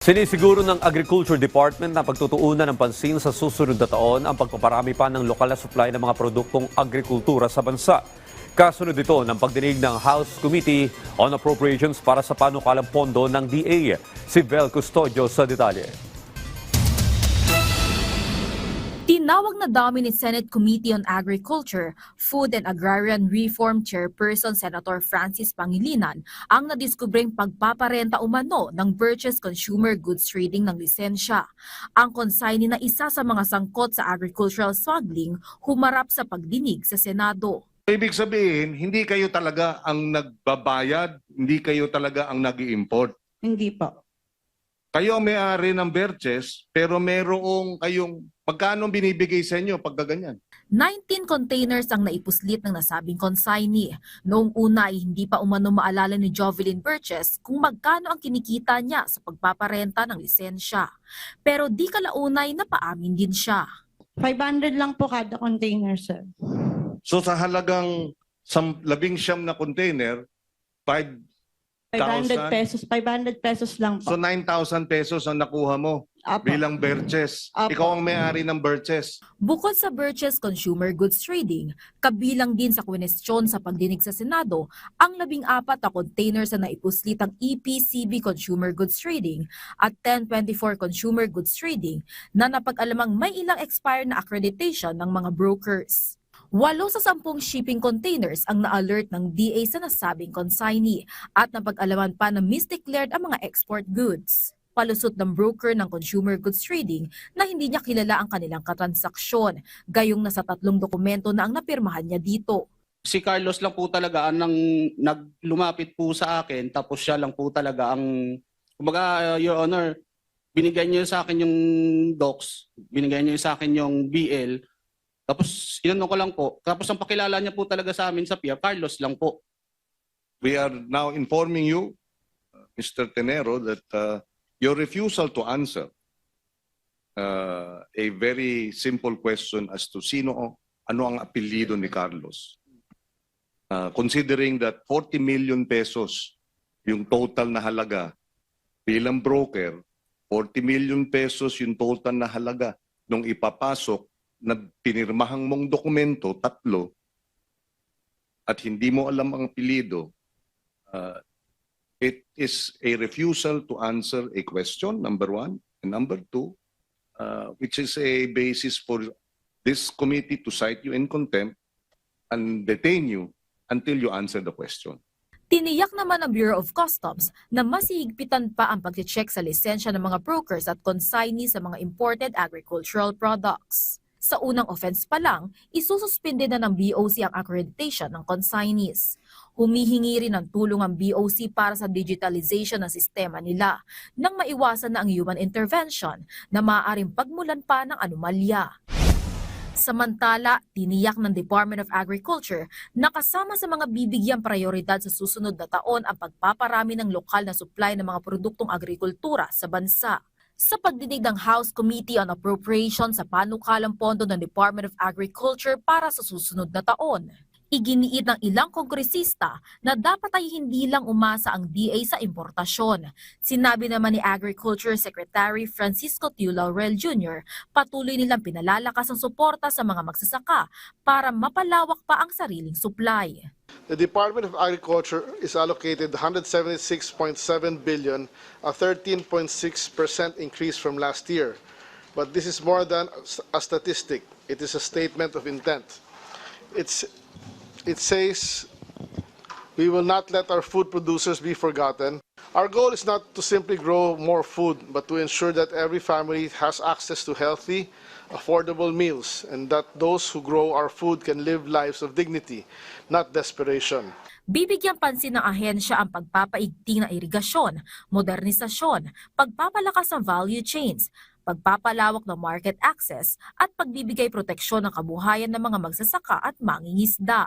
Sinisiguro ng Agriculture Department na pagtutuunan ng pansin sa susunod na taon ang pagpaparami pa ng lokal na supply ng mga produktong agrikultura sa bansa. Kasunod ito ng pagdinig ng House Committee on Appropriations para sa panukalang pondo ng DA. Si Vel Custodio sa detalye. Tinawag na dami ni Senate Committee on Agriculture, Food and Agrarian Reform Chairperson Senator Francis Pangilinan ang nadiskubreng pagpaparenta umano ng Purchase Consumer Goods Trading ng lisensya. Ang consignee na isa sa mga sangkot sa agricultural smuggling humarap sa pagdinig sa Senado. Ibig sabihin, hindi kayo talaga ang nagbabayad, hindi kayo talaga ang nag import Hindi po. Kayo ang may-ari ng Berches, pero merong kayong, magkano binibigay sa inyo pag ganyan? 19 containers ang naipuslit ng nasabing consignee. Noong una ay hindi pa umano maalala ni Jovelyn Burgess kung magkano ang kinikita niya sa pagpaparenta ng lisensya. Pero di kalaunay na paamin din siya. 500 lang po kada container, sir. So sa halagang sam, labing siyam na container, five, 500 pesos. 500 pesos lang so po. 9,000 pesos ang nakuha mo Apo. bilang Berches. Apo. Ikaw ang may-ari ng Berches. Bukod sa Burgess Consumer Goods Trading, kabilang din sa kwenestyon sa pagdinig sa Senado ang labing apat na containers na naipuslit ang E EPCB Consumer Goods Trading at 1024 Consumer Goods Trading na napag-alamang may ilang expired na accreditation ng mga brokers. Walo sa sampung shipping containers ang na-alert ng DA sa nasabing consignee at napag-alaman pa na misdeclared ang mga export goods. Palusot ng broker ng consumer goods trading na hindi niya kilala ang kanilang katransaksyon, gayong nasa tatlong dokumento na ang napirmahan niya dito. si Carlos lang po talaga ang naglumapit po sa akin tapos siya lang po talaga ang kumbaga uh, your honor binigay niyo sa akin yung docs binigay niyo sa akin yung BL tapos inano ko lang po tapos ang pakilala niya po talaga sa amin sa PIA Carlos lang po We are now informing you, Mr. Tenero, that uh, your refusal to answer uh, a very simple question as to sino, ano ang apelyido ni Carlos. Uh, considering that 40 million pesos yung total na halaga bilang broker, 40 million pesos yung total na halaga nung ipapasok na pinirmahang mong dokumento, tatlo, at hindi mo alam ang apelyido, uh, it is a refusal to answer a question, number one. And number two, uh, which is a basis for this committee to cite you in contempt and detain you until you answer the question. Tiniyak naman ng Bureau of Customs na mas higpitan pa ang pag-check sa lisensya ng mga brokers at consignee sa mga imported agricultural products. Sa unang offense pa lang, isususpinde na ng BOC ang accreditation ng consignees. Humihingi rin ng tulong ang BOC para sa digitalization ng sistema nila nang maiwasan na ang human intervention na maaaring pagmulan pa ng anomalya. Samantala, tiniyak ng Department of Agriculture na kasama sa mga bibigyang prioridad sa susunod na taon ang pagpaparami ng lokal na supply ng mga produktong agrikultura sa bansa. Sa pagdinig ng House Committee on Appropriations sa panukalang pondo ng Department of Agriculture para sa susunod na taon, iginiit ng ilang kongresista na dapat ay hindi lang umasa ang DA sa importasyon. Sinabi naman ni Agriculture Secretary Francisco Tiu Laurel Jr., patuloy nilang pinalalakas ang suporta sa mga magsasaka para mapalawak pa ang sariling supply. The Department of Agriculture is allocated 176.7 billion, a 13.6% increase from last year. But this is more than a statistic. It is a statement of intent. It's, it says we will not let our food producers be forgotten. Our goal is not to simply grow more food, but to ensure that every family has access to healthy, affordable meals, and that those who grow our food can live lives of dignity, not desperation. Bibigyan pansin ng ahensya ang pagpapaigting ng irigasyon, modernisasyon, pagpapalakas ng value chains, pagpapalawak ng market access at pagbibigay proteksyon ng kabuhayan ng mga magsasaka at mangingisda.